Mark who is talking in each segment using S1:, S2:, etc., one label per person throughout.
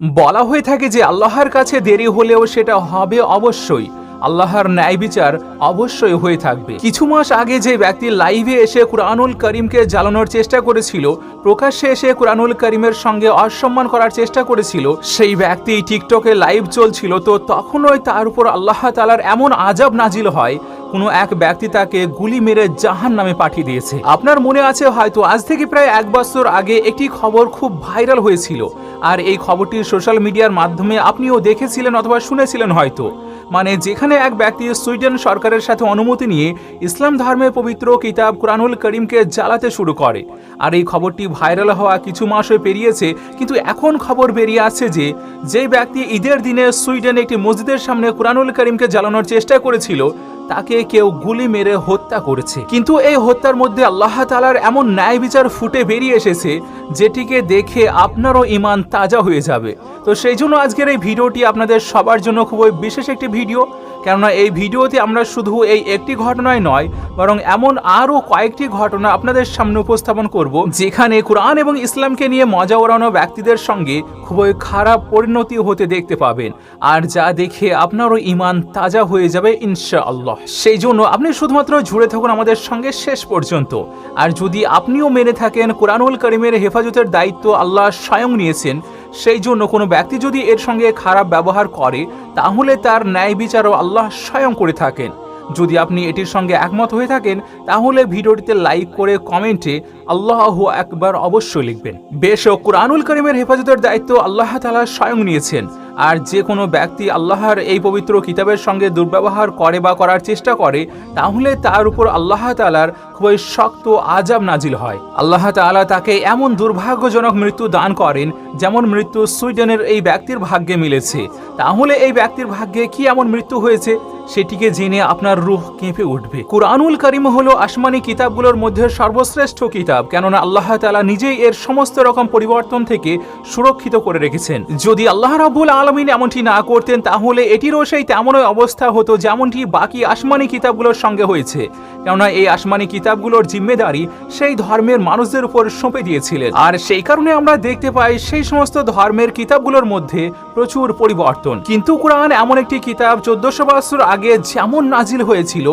S1: বলা হয়ে থাকে যে আল্লাহর কাছে দেরি হলেও সেটা হবে অবশ্যই। আল্লাহর ন্যায় বিচার অবশ্যই হয়ে থাকবে। কিছু মাস আগে যে ব্যক্তি লাইভে এসে কুরআনুল করিমকে জ্বালানোর চেষ্টা করেছিল, প্রকাশ্যে এসে কুরআনুল করিমের সঙ্গে অসম্মান করার চেষ্টা করেছিল, সেই ব্যক্তি টিকটকে লাইভ চলছিল, তো তখনই তার উপর আল্লাহ তালার এমন আজাব নাজিল হয়, কোনো এক ব্যক্তি তাকে গুলি মেরে জাহান নামে পাঠিয়ে দিয়েছে। আপনার মনে আছে হয়তো আজ থেকে প্রায় এক বছর আগে একটি খবর খুব ভাইরাল হয়েছিল, আর এই খবরটি সোশ্যাল মিডিয়ার মাধ্যমে আপনিও দেখেছিলেন অথবা শুনেছিলেন হয়তো। মানে যেখানে এক ব্যক্তি সুইডেন সরকারের সাথে অনুমতি নিয়ে ইসলাম ধর্মের পবিত্র কিতাব কুরআনুল করিমকে জ্বালাতে শুরু করে। আর এই খবরটি ভাইরাল হওয়া কিছু মাসে পেরিয়েছে, কিন্তু এখন খবর বেরিয়ে আসছে যে যে ব্যক্তি ঈদের দিনে সুইডেন একটি মসজিদের সামনে কুরআনুল করিমকে জ্বালানোর চেষ্টা করেছিল তাকে কেউ গুলি মেরে হত্যা করেছে। কিন্তু এই হত্যার মধ্যে আল্লাহ তালার এমন ন্যায় বিচার ফুটে বেরিয়ে এসেছে, যেটিকে দেখে আপনারও ইমান তাজা হয়ে যাবে। তো সেই জন্য আজকের এই ভিডিওটি আপনাদের সবার জন্য খুবই বিশেষ একটি ভিডিও। কেননা এই ভিডিওতে আমরা শুধু এই একটি ঘটনায় নয়, বরং এমন আরও কয়েকটি ঘটনা আপনাদের সামনে উপস্থাপন করব, যেখানে কোরআন এবং ইসলামকে নিয়ে মজা ওড়ানো ব্যক্তিদের সঙ্গে খুবই খারাপ পরিণতি হতে দেখতে পাবেন। আর যা দেখে আপনারও ইমান তাজা হয়ে যাবে, ইনশাআল্লাহ। সেই জন্য আপনি শুধুমাত্র জুড়ে থাকুন আমাদের সঙ্গে শেষ পর্যন্ত। আর যদি আপনিও মেনে থাকেন কোরআনুল করিমের হেফাজতের দায়িত্ব আল্লাহ স্বয়ং নিয়েছেন, সেই জন্য কোনো ব্যক্তি যদি এর সঙ্গে খারাপ ব্যবহার করে, তাহলে তার ন্যায় বিচারও আল্লাহ স্বয়ং করে থাকেন। যদি আপনি এটির সঙ্গে একমত হয়ে থাকেন, তাহলে ভিডিওটিতে লাইক করে কমেন্টে আল্লাহ একবার অবশ্যই লিখবেন। বেশ কোরআনুল করিমের হেফাজতের দায়িত্ব আল্লাহ তালা স্বয়ং নিয়েছেন। আর যে কোনো ব্যক্তি আল্লাহর এই পবিত্র কিতাবের সঙ্গে দুর্ব্যবহার করে বা করার চেষ্টা করে, তাহলে তার উপর আল্লাহ তালার খুবই শক্ত আজাব নাজিল হয়। আল্লাহ তাআলা তাকে এমন দুর্ভাগ্যজনক মৃত্যু দান করেন যেমন মৃত্যু সুইডেনের এই ব্যক্তির ভাগ্যে মিলেছে। তাহলে এই ব্যক্তির ভাগ্যে কি এমন মৃত্যু হয়েছে? সেটিকে জেনে আপনার রুহ কেঁপে উঠবে। কুরআনুল করিম হলো আসমানি কিতাবগুলোর মধ্যে সর্বশ্রেষ্ঠ কিতাব, কেননা আল্লাহ তালা নিজেই এর সমস্ত রকম পরিবর্তন থেকে সুরক্ষিত করে রেখেছেন। যদি আল্লাহ রাব্বুল আলমিন এমনটি না করতেন, তাহলে এটিরও সেই তেমনই অবস্থা হতো যেমনটি বাকি আসমানি কিতাবগুলোর সঙ্গে হয়েছে। কেননা এই আসমানি কিতাবগুলোর জিম্মেদারি সেই ধর্মের মানুষদের উপর সঁপে দিয়েছিলেন। আর সেই কারণে আমরা দেখতে পাই সেই সমস্ত ধর্মের কিতাবগুলোর মধ্যে প্রচুর পরিবর্তন। কিন্তু কোরআন এমন একটি কিতাব চোদ্দশো বছর আগে যেমন নাজিল হয়েছিল,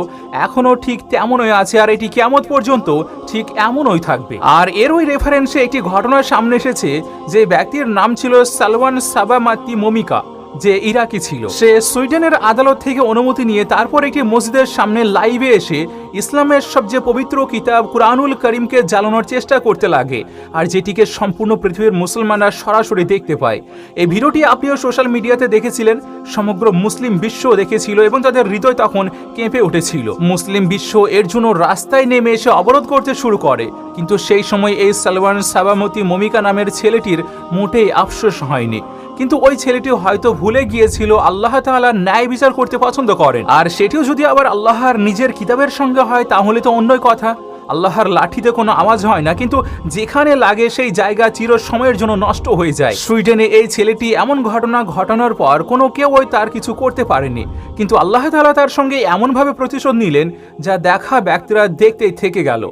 S1: এখনও ঠিক তেমনই আছে। আর এটি কেমন পর্যন্ত ঠিক এমনই থাকবে। আর এর ওই রেফারেন্সে একটি ঘটনার সামনে এসেছে, যে ব্যক্তির নাম ছিল সালওয়ান সাবামাতি মমিকা। যে ইরাকি ছিল। সে সুইডেনের আদালত থেকে অনুমতি নিয়ে তারপর একটি মসজিদের সামনে লাইভে এসে ইসলামের সবচেয়ে পবিত্র কিতাব কুরআনুল করিমকে জ্বালানোর চেষ্টা করতে লাগে আর যেটিকে সম্পূর্ণ পৃথিবীর মুসলমানরা সরাসরি দেখতে পায়। এই ভিডিওটি আপনিও সোশ্যাল মিডিয়াতে দেখেছিলেন। সমগ্র মুসলিম বিশ্ব দেখেছিল এবং তাদের হৃদয় তখন কেঁপে উঠেছিল। মুসলিম বিশ্ব এর জন্য রাস্তায় নেমে এসে অবরোধ করতে শুরু করে। কিন্তু সেই সময় এই সালওয়ান সাবামতি মমিকা নামের ছেলেটির মোটেই আফসোস হয়নি। কিন্তু ওই ছেলেটি হয়তো ভুলে গিয়েছিল, আল্লাহ তাআলা ন্যায় বিচার করতে পছন্দ করেন। আর সেটিও যদি আবার আল্লাহর নিজের কিতাবের সঙ্গে হয়, তাহলে তো অন্যই কথা। আল্লাহর লাঠিতে কোনো আওয়াজ হয় না, কিন্তু যেখানে লাগে সেই জায়গা চির সময়ের জন্য নষ্ট হয়ে যায়। সুইডেনে এই ছেলেটি এমন ঘটনা ঘটানোর পর কোনো কেউই তার কিছু করতে পারেনি। কিন্তু আল্লাহ তালা তার সঙ্গে এমনভাবে প্রতিশোধ নিলেন, যা দেখা ব্যক্তিরা দেখতেই থেকে গেল।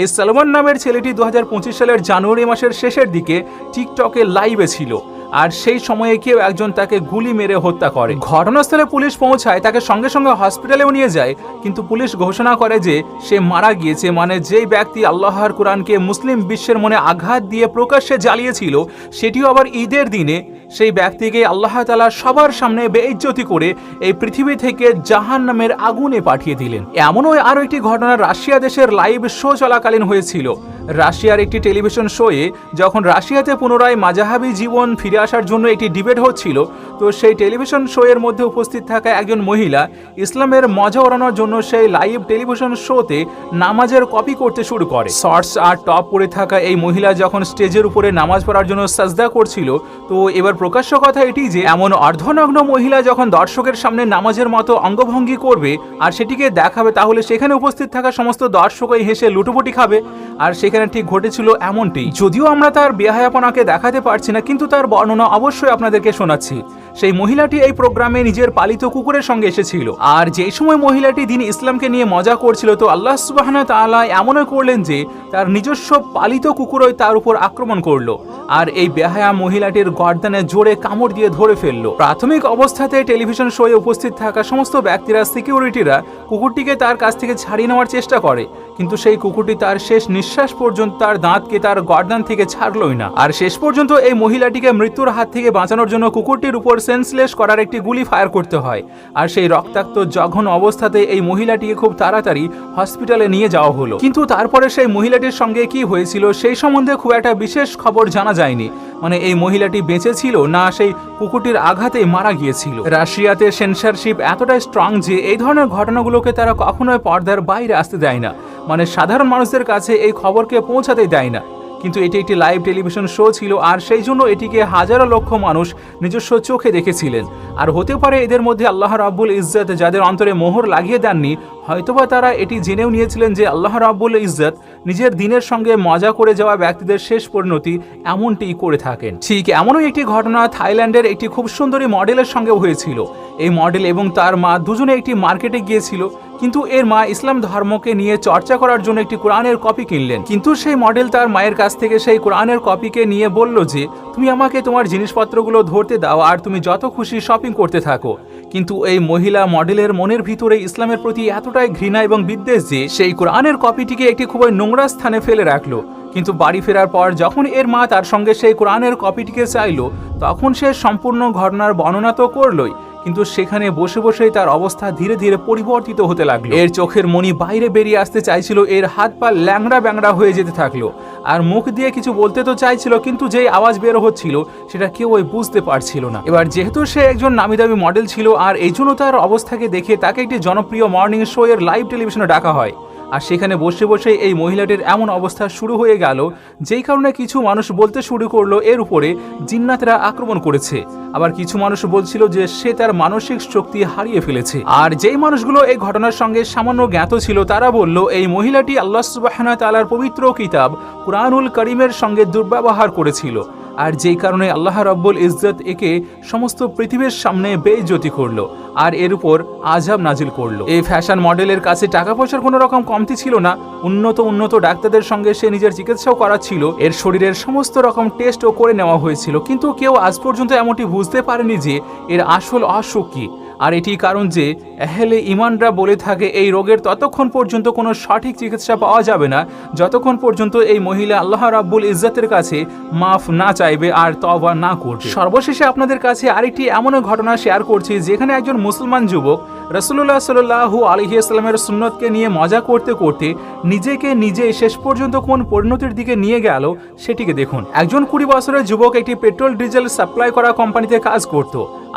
S1: এই সালমান নামের ছেলেটি দু হাজার পঁচিশ সালের জানুয়ারি মাসের শেষের দিকে টিকটকে লাইভে ছিল। আর সেই সময়ে কেউ একজন তাকে গুলি মেরে হত্যা করে। ঘটনাস্থলে পুলিশ পৌঁছায়, তাকে সঙ্গে সঙ্গে হসপিটালেও নিয়ে যায়। কিন্তু পুলিশ ঘোষণা করে যে সে মারা গিয়েছে মানে যেই ব্যক্তি আল্লাহর কোরআনকে মুসলিম বিশ্বের মনে আঘাত দিয়ে প্রকাশ্যে জ্বালিয়েছিল, সেটিও আবার ঈদের দিনে। সেই ব্যক্তিকে আল্লাহ তালা সবার সামনে বেইজ্জতি করে এই পৃথিবী থেকে জাহান নামের আগুনে পাঠিয়ে দিলেন। এমনও আরও একটি ঘটনা রাশিয়া দেশের লাইভ শো চলাকালীন হয়েছিল। রাশিয়ার একটি টেলিভিশন শোয়ে যখন রাশিয়াতে পুনরায় মাজাহাবি জীবন ফিরে আসার জন্য একটি ডিবেট হচ্ছিল, তো সেই টেলিভিশন শোয়ের মধ্যে উপস্থিত থাকা একজন মহিলা ইসলামের মজা ওড়ানোর জন্য সেই লাইভ টেলিভিশন শোতে নামাজের কপি করতে শুরু করে। শর্টস আর টপ পরে থাকা এই মহিলা যখন স্টেজের উপরে নামাজ পড়ার জন্য সাজদা করছিল, তো এবার প্রকাশ্য কথা এটি যে, এমন অর্ধনগ্ন মহিলা যখন দর্শকের সামনে নামাজের মতো অঙ্গভঙ্গি করবে আর সেটিকে দেখাবে, তাহলে সেখানে উপস্থিত থাকা সমস্ত দর্শকই হেসে লুটোপুটি খাবে। আর সেখানে ঠিক ঘটেছিল এমনটি যদিও আমরা তার বেহায়াপনাকে দেখাতে পারছি না কিন্তু তার বর্ণনা অবশ্যই আপনাদেরকে শোনাচ্ছি সেই মহিলাটি এই প্রোগ্রামে নিজের পালিত কুকুরের সঙ্গে এসেছিল। আর যে সময় মহিলাটি দিন ইসলামকে নিয়ে মজা করছিল তো আল্লাহ সুবাহ তাআলা এমনও করলেন যে তার নিজস্ব পালিত কুকুরই তার উপর আক্রমণ করল আর এই বেহায়া মহিলাটির গর্দানে জোরে কামড় দিয়ে ধরে ফেলল। প্রাথমিক অবস্থাতে টেলিভিশন শোয়ে উপস্থিত থাকা সমস্ত ব্যক্তিরা সিকিউরিটিরা কুকুরটিকে তার কাছ থেকে ছাড়িয়ে নেওয়ার চেষ্টা করে। কিন্তু সেই কুকুরটি তার শেষ নিঃশ্বাস পর্যন্ত তার দাঁতকে তার গর্দান থেকে ছাড়লই না। আর শেষ পর্যন্ত এই মহিলাটিকে মৃত্যুর হাত থেকে বাঁচানোর জন্য কুকুরটির উপর সেন্সলেস করার একটি গুলি ফায়ার করতে হয়। আর সেই রক্তাক্ত জঘন অবস্থাতে এই মহিলাটিকে খুব তাড়াতাড়ি হসপিটালে নিয়ে যাওয়া হলো। কিন্তু তারপরে সেই মহিলাটির সঙ্গে কি হয়েছিল সেই সম্বন্ধে খুব একটা বিশেষ খবর জানা যায়নি। মানে এই মহিলাটি বেঁচে ছিল না সেই কুকুরটির আঘাতে মারা গিয়েছিল। রাশিয়াতে সেন্সারশিপ এতটাই স্ট্রং যে এই ধরনের ঘটনাগুলোকে তারা কখনোই পর্দার বাইরে আসতে দেয় না। মানে সাধারণ মানুষদের কাছে এই খবরকে পৌঁছাতে দেয় না। কিন্তু এটি একটি লাইভ টেলিভিশন শো ছিল আর সেই জন্য এটিকে হাজারো লক্ষ মানুষ নিজস্ব চোখে দেখেছিলেন। আর হতে পারে এদের মধ্যে আল্লাহ রাব্বুল ইজ্জত যাদের অন্তরে মোহর লাগিয়ে দেননি হয়তোবা তারা এটি জেনেও নিয়েছিলেন যে আল্লাহ রাব্বুল ইজ্জত নিজের দিনের সঙ্গে মজা করে যাওয়া ব্যক্তিদের শেষ পরিণতি এমনটিই করে থাকেন। ঠিক এমনই একটি ঘটনা থাইল্যান্ডের একটি খুব সুন্দরী মডেলের সঙ্গে হয়েছিল। এই মডেল এবং তার মা দুজনে একটি মার্কেটে গিয়েছিল, কিন্তু এর মা ইসলাম ধর্মকে নিয়ে চর্চা করার জন্য একটি কোরআনের কপি কিনলেন। কিন্তু সেই মডেল তার মায়ের কাছ থেকে সেই কোরআনের কপিকে নিয়ে বলল যে, তুমি আমাকে তোমার জিনিসপত্রগুলো ধরতে দাও আর তুমি যত খুশি শপিং করতে থাকো। কিন্তু এই মহিলা মডেলের মনের ভিতরে ইসলামের প্রতি এতটাই ঘৃণা এবং বিদ্বেষ যে সেই কোরআনের কপিটিকে একটি খুবই নোংরা স্থানে ফেলে রাখল। কিন্তু বাড়ি ফেরার পর যখন এর মা তার সঙ্গে সেই কোরআনের কপিটিকে চাইল, তখন সে সম্পূর্ণ ঘটনার বর্ণনা তো করলই। কিন্তু সেখানে বসে বসেই তার অবস্থা ধীরে ধীরে পরিবর্তিত হতে লাগল। এর চোখের মনি বাইরে বেরিয়ে আসতে চাইছিল, এর হাত পা ল্যাংড়া ব্যাংড়া হয়ে যেতে থাকল। আর মুখ দিয়ে কিছু বলতে তো চাইছিল, কিন্তু যেই আওয়াজ বের হচ্ছিল, সেটা কেউ ওই বুঝতে পারছিল না। এবার যেহেতু সে একজন নামি দামি মডেল ছিল, আর এই জন্য তার অবস্থাকে দেখে তাকে একটি জনপ্রিয় মর্নিং শো এর লাইভ টেলিভিশনে ডাকা হয়। আর সেখানে বসে বসে এই মহিলাটির এমন অবস্থা শুরু হয়ে গেল, যেই কারণে কিছু মানুষ বলতে শুরু করল এর উপরে জিন্নাতরা আক্রমণ করেছে। আবার কিছু মানুষ বলছিল যে সে তার মানসিক শক্তি হারিয়ে ফেলেছে। আর যেই মানুষগুলো এই ঘটনার সঙ্গে সামান্য জ্ঞাত ছিল, তারা বলল, এই মহিলাটি আল্লাহ সুবাহনা তালার পবিত্র কিতাব কুরআনুল করিমের সঙ্গে দুর্ব্যবহার করেছিল। আর যেই কারণে আল্লাহ রব্বুল ইজ্জত একে সমস্ত পৃথিবীর সামনে বেইজ্জতি করল আর এর উপর আজাব নাজিল করল। এই ফ্যাশন মডেলের কাছে টাকা পয়সার কোনো রকম কমতি ছিল না। উন্নত উন্নত ডাক্তারদের সঙ্গে সে নিজের চিকিৎসাও করা ছিল এর শরীরের সমস্ত রকম টেস্টও করে নেওয়া হয়েছিল। কিন্তু কেউ আজ পর্যন্ত এমনটি বুঝতে পারেনি যে এর আসল অসুখ কি। আর এটি কারণ যে এহেলে ইমানরা বলে থাকে, এই রোগের ততক্ষণ পর্যন্ত কোনো সঠিক চিকিৎসা পাওয়া যাবে না। যতক্ষণ পর্যন্ত এই মহিলা আল্লাহ রাব্বুল ইজ্জতের কাছে মাফ না চাইবে আর তবা না করবে। সর্বশেষে আপনাদের কাছে আরেকটি এমন ঘটনা শেয়ার করছি, যেখানে একজন মুসলমান যুবক রসুল্লাহ সাল্লাহু আলহিয়াস্লামের সুন্নতকে নিয়ে মজা করতে করতে নিজেকে নিজে শেষ পর্যন্ত কোন পরিণতির দিকে নিয়ে গেল, সেটিকে দেখুন। একজন কুড়ি বছরের যুবক একটি পেট্রোল ডিজেল সাপ্লাই করা কোম্পানিতে কাজ করত,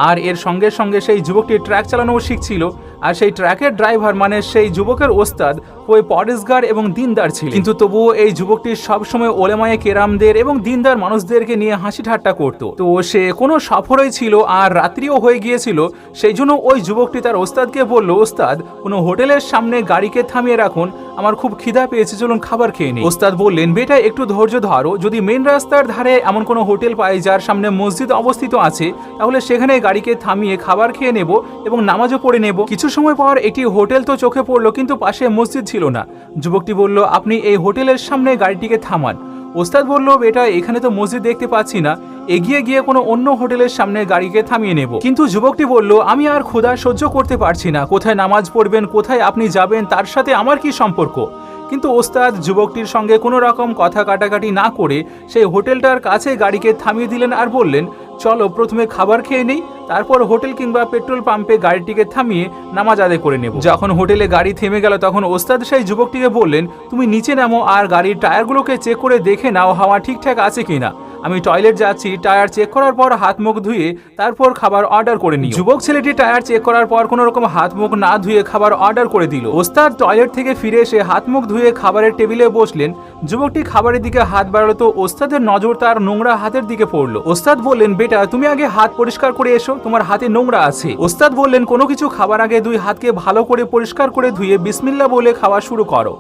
S1: আর এর সঙ্গে সঙ্গে সেই যুবকটি ট্র্যাক চালানোও শিখছিল, আর সেই ট্র্যাকের ড্রাইভার মানে সেই যুবকের ওস্তাদ ওই পরেশগার এবং দিনদার ছিল কিন্তু তবুও এই যুবকটি সবসময় ওলেমায়ে কেরামদের এবং দিনদার মানুষদেরকে নিয়ে হাসি ঠাট্টা করতো। তো সে কোনো সফরই ছিল আর রাত্রিও হয়ে গিয়েছিল, সেই জন্য ওই যুবকটি তার ওস্তাদকে বলল, ওস্তাদ, কোনো হোটেলের সামনে গাড়িকে থামিয়ে রাখুন, আমার খুব খিদা পেয়েছে, চলুন খাবার খেয়ে নিই। ওস্তাদ বললেন, বেটা, একটু ধৈর্য ধরো, যদি মেন রাস্তার ধারে এমন কোনো হোটেল পাই যার সামনে মসজিদ অবস্থিত আছে, তাহলে সেখানে গাড়িকে থামিয়ে খাবার খেয়ে নেব এবং নামাজও পড়ে নেব। কিছু সময় পর একটি হোটেল তো চোখে পড়ল, কিন্তু পাশে মসজিদ ছিল। না। যুবকটি বলল, আপনি এই হোটেলের সামনে গাড়িটিকে থামান। ওস্তাদ বলল, বেটা, এখানে তো মসজিদ দেখতে পাচ্ছি না। এগিয়ে গিয়ে কোনো অন্য হোটেলের সামনে গাড়িকে থামিয়ে নেব। কিন্তু যুবকটি বলল, আমি আর ক্ষুধা সহ্য করতে পারছি না। কোথায় নামাজ পড়বেন, কোথায় আপনি যাবেন, তার সাথে আমার কি সম্পর্ক? কিন্তু ওস্তাদ যুবকটির সঙ্গে কোনো রকম কথা কাটাকাটি না করে সেই হোটেলটার কাছে গাড়িকে থামিয়ে দিলেন আর বললেন চলো প্রথমে খাবার খেয়ে নেই, তারপর হোটেল কিংবা পেট্রোল পাম্পে গাড়িটিকে থামিয়ে নামাজ আদায় করে নেব। যখন হোটেলে গাড়ি থেমে গেল, তখন ওস্তাদ সেই যুবকটিকে বললেন, তুমি নিচে নামো আর গাড়ির টায়ারগুলোকে চেক করে দেখে নাও হাওয়া ঠিকঠাক আছে কিনা। আমি টয়লেট যাচ্ছি, টায়ার চেক করার পর হাত মুখ ধুয়ে তারপর খাবার অর্ডার করে নিই যুবক ছেলেটি টায়ার চেক করার পর কোনো রকম হাত মুখ না ধুয়ে খাবার অর্ডার করে দিল। ওস্তাদ টয়লেট থেকে ফিরে এসে হাত মুখ ধুয়ে খাবারের টেবিলে বসলেন। যুবকটি খাবারের দিকে হাত বাড়ালো তো ওস্তাদের নজর তার নোংরা হাতের দিকে পড়ল। ওস্তাদ বললেন, বেটা, তুমি আগে হাত পরিষ্কার করে এসো, তোমার হাতে নোংরা আছে। ওস্তাদ বললেন, কোনো কিছু খাবার আগে দুই হাতকে ভালো করে পরিষ্কার করে ধুয়ে বিসমিল্লা বলে খাওয়া শুরু করো।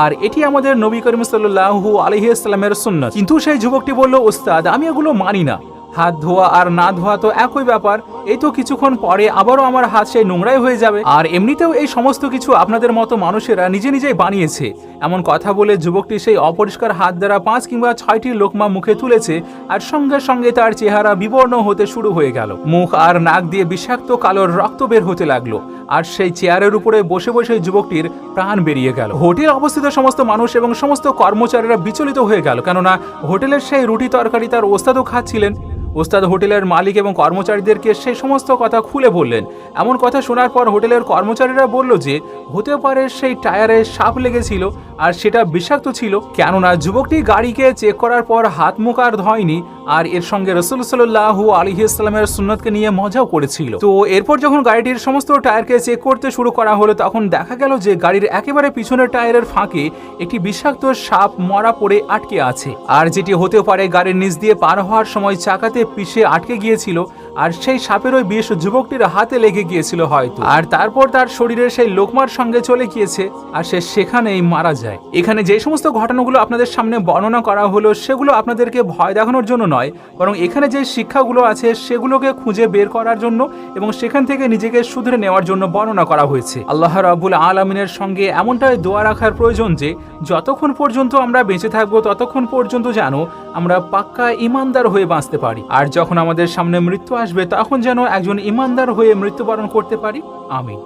S1: আর এটি আমাদের নবী করিম সাল্লাহু আলহিসাল্লামের সুন্নত। কিন্তু সেই যুবকটি বলল, ওস্তাদ আমি এগুলো মানি না। হাত ধোয়া আর না ধোয়া তো একই ব্যাপার। এই তো কিছুক্ষণ পরে আবারও আমার হাত সেই নোংরাই হয়ে যাবে। আর এমনিতেও এই সমস্ত কিছু আপনাদের মতো মানুষেরা নিজে নিজেই বানিয়েছে। এমন কথা বলে যুবকটি সেই অপরিষ্কার হাত দ্বারা পাঁচ কিংবা ছয়টি লোকমা মুখে তুলেছে আর সঙ্গে সঙ্গে তার চেহারা বিবর্ণ হতে শুরু হয়ে গেল। মুখ আর নাক দিয়ে বিষাক্ত কালোর রক্ত বের হতে লাগল। আর সেই চেয়ারের উপরে বসে বসে যুবকটির প্রাণ বেরিয়ে গেল। হোটেল অবস্থিত সমস্ত মানুষ এবং সমস্ত কর্মচারীরা বিচলিত হয়ে গেল, কেননা হোটেলের সেই রুটি তরকারি তার ওস্তাদও খাচ্ছিলেন। ওস্তাদ হোটেলের মালিক এবং কর্মচারীদেরকে সেই সমস্ত কথা খুলে বললেন। এমন কথা শোনার পর হোটেলের কর্মচারীরা বলল যে, হতে পারে সেই টায়ারে সাপ লেগেছিল আর সেটা বিষাক্ত ছিল। কেননা যুবকটি গাড়িকে চেক করার পর হাত মুখ আর ধয়নি আর এর সঙ্গে রসুল সাল্লাহ আলী ইসলামের সুন্নতকে নিয়ে মজাও করেছিল। তো এরপর যখন গাড়িটির সমস্ত টায়ারকে চেক করতে শুরু করা হলো, তখন দেখা গেল যে গাড়ির একেবারে পিছনের টায়ারের ফাঁকে একটি বিষাক্ত সাপ মরা পড়ে আটকে আছে। আর যেটি হতে পারে গাড়ির নিচ দিয়ে পার হওয়ার সময় চাকাতে পিষে আটকে গিয়েছিল আর সেই সাপের ওই বিষ যুবকটির হাতে লেগে গিয়েছিল হয়তো। আর তারপর তার শরীরের সেই লোকমার সঙ্গে চলে গিয়েছে, আর সে সেখানেই মারা যায়। এখানে যে সমস্ত ঘটনাগুলো আপনাদের সামনে বর্ণনা করা হলো, সেগুলো আপনাদেরকে ভয় দেখানোর জন্য নয়, বরং এখানে যে শিক্ষাগুলো আছে, সেগুলোকে খুঁজে বের করার জন্য এবং সেখান থেকে নিজেকে শুধরে নেওয়ার জন্য বর্ণনা করা হয়েছে। আল্লাহ রাবুল আলমিনের সঙ্গে এমনটাই দোয়া রাখার প্রয়োজন যে, যতক্ষণ পর্যন্ত আমরা বেঁচে থাকব, ততক্ষণ পর্যন্ত যেন আমরা পাক্কা ইমানদার হয়ে বাঁচতে পারি। আর যখন আমাদের সামনে মৃত্যু আসবে, তখন যেন একজন ইমানদার হয়ে মৃত্যুবরণ করতে পারি। আমি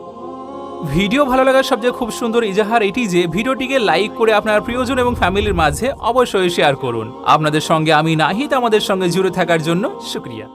S1: ভিডিও ভালো লাগার সবচেয়ে খুব সুন্দর ইজাহার এটি যে, ভিডিওটিকে লাইক করে আপনার প্রিয়জন এবং ফ্যামিলির মাঝে অবশ্যই শেয়ার করুন। আপনাদের সঙ্গে আমি নাহিদ, আমাদের সঙ্গে জুড়ে থাকার জন্য শুক্রিয়া।